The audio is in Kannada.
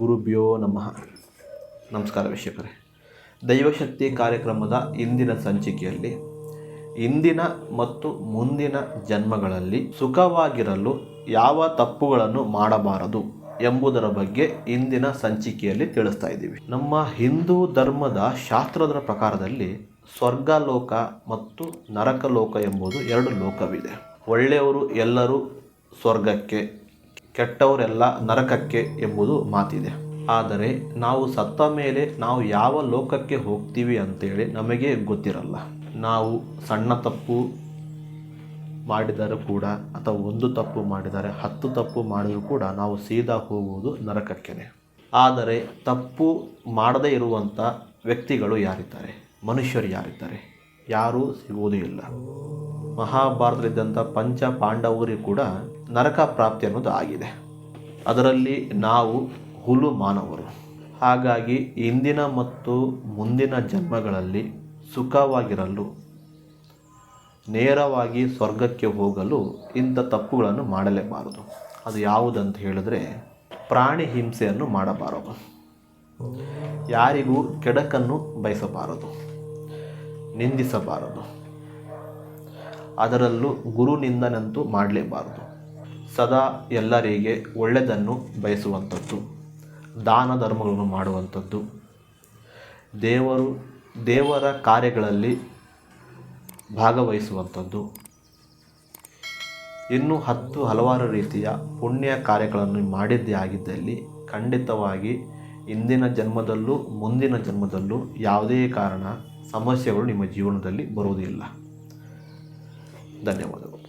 ನಮಃ. ನಮಸ್ಕಾರ ವೀಕ್ಷಕರೇ. ದೈವಶಕ್ತಿ ಕಾರ್ಯಕ್ರಮದ ಇಂದಿನ ಸಂಚಿಕೆಯಲ್ಲಿ, ಇಂದಿನ ಮತ್ತು ಮುಂದಿನ ಜನ್ಮಗಳಲ್ಲಿ ಸುಖವಾಗಿರಲು ಯಾವ ತಪ್ಪುಗಳನ್ನು ಮಾಡಬಾರದು ಎಂಬುದರ ಬಗ್ಗೆ ಇಂದಿನ ಸಂಚಿಕೆಯಲ್ಲಿ ತಿಳಿಸ್ತಾ ಇದ್ದೀವಿ. ನಮ್ಮ ಹಿಂದೂ ಧರ್ಮದ ಶಾಸ್ತ್ರದ ಪ್ರಕಾರದಲ್ಲಿ ಸ್ವರ್ಗಲೋಕ ಮತ್ತು ನರಕಲೋಕ ಎಂಬುದು ಎರಡು ಲೋಕವಿದೆ. ಒಳ್ಳೆಯವರು ಎಲ್ಲರೂ ಸ್ವರ್ಗಕ್ಕೆ ಕೆಟ್ಟವರೆಲ್ಲ ನರಕಕ್ಕೆ ಎಂಬುದು ಮಾತಿದೆ. ಆದರೆ ನಾವು ಸತ್ತ ಮೇಲೆ ನಾವು ಯಾವ ಲೋಕಕ್ಕೆ ಹೋಗ್ತೀವಿ ಅಂತೇಳಿ ನಮಗೆ ಗೊತ್ತಿರಲ್ಲ. ನಾವು ಸಣ್ಣ ತಪ್ಪು ಮಾಡಿದರೂ ಕೂಡ ಅಥವಾ ಒಂದು ತಪ್ಪು ಮಾಡಿದರೆ ಹತ್ತು ತಪ್ಪು ಮಾಡಿದರೂ ಕೂಡ ನಾವು ಸೀದಾ ಹೋಗುವುದು ನರಕಕ್ಕೆನೆ. ಆದರೆ ತಪ್ಪು ಮಾಡದೇ ಇರುವಂಥ ವ್ಯಕ್ತಿಗಳು ಯಾರಿದ್ದಾರೆ? ಮನುಷ್ಯರು ಯಾರಿದ್ದಾರೆ? ಯಾರೂ ಸಿಗುವುದೂ ಇಲ್ಲ. ಮಹಾಭಾರತದಲ್ಲಿದ್ದಂಥ ಪಂಚ ಪಾಂಡವರಿಗೂ ಕೂಡ ನರಕ ಪ್ರಾಪ್ತಿ ಅನ್ನೋದು ಆಗಿದೆ. ಅದರಲ್ಲಿ ನಾವು ಹುಲು ಮಾನವರು. ಹಾಗಾಗಿ ಇಂದಿನ ಮತ್ತು ಮುಂದಿನ ಜನ್ಮಗಳಲ್ಲಿ ಸುಖವಾಗಿರಲು, ನೇರವಾಗಿ ಸ್ವರ್ಗಕ್ಕೆ ಹೋಗಲು ಇಂಥ ತಪ್ಪುಗಳನ್ನು ಮಾಡಲೇಬಾರದು. ಅದು ಯಾವುದಂತ ಹೇಳಿದ್ರೆ ಪ್ರಾಣಿ ಹಿಂಸೆಯನ್ನು ಮಾಡಬಾರದು. ಯಾರಿಗೂ ಕೆಡಕನ್ನು ಬಯಸಬಾರದು. ನಿಂದಿಸಬಾರದು. ಅದರಲ್ಲೂ ಗುರು ನಿಂದನಂತೂ ಮಾಡಲೇಬಾರದು. ಸದಾ ಎಲ್ಲರಿಗೆ ಒಳ್ಳೆಯದನ್ನು ಬಯಸುವಂಥದ್ದು, ದಾನ ಧರ್ಮಗಳನ್ನು ಮಾಡುವಂಥದ್ದು. ದೇವರು, ದೇವರ ಕಾರ್ಯಗಳಲ್ಲಿ ಭಾಗವಹಿಸುವಂಥದ್ದು. ಇನ್ನು ಹತ್ತು ಹಲವಾರು ರೀತಿಯ ಪುಣ್ಯ ಕಾರ್ಯಗಳನ್ನು ಮಾಡಿದ್ದೇ ಆಗಿದ್ದಲ್ಲಿ ಖಂಡಿತವಾಗಿ ಇಂದಿನ ಜನ್ಮದಲ್ಲೂ ಮುಂದಿನ ಜನ್ಮದಲ್ಲೂ ಯಾವುದೇ ಕಾರಣ ಸಮಸ್ಯೆಗಳು ನಿಮ್ಮ ಜೀವನದಲ್ಲಿ ಬರುವುದಿಲ್ಲ. ಧನ್ಯವಾದಗಳು.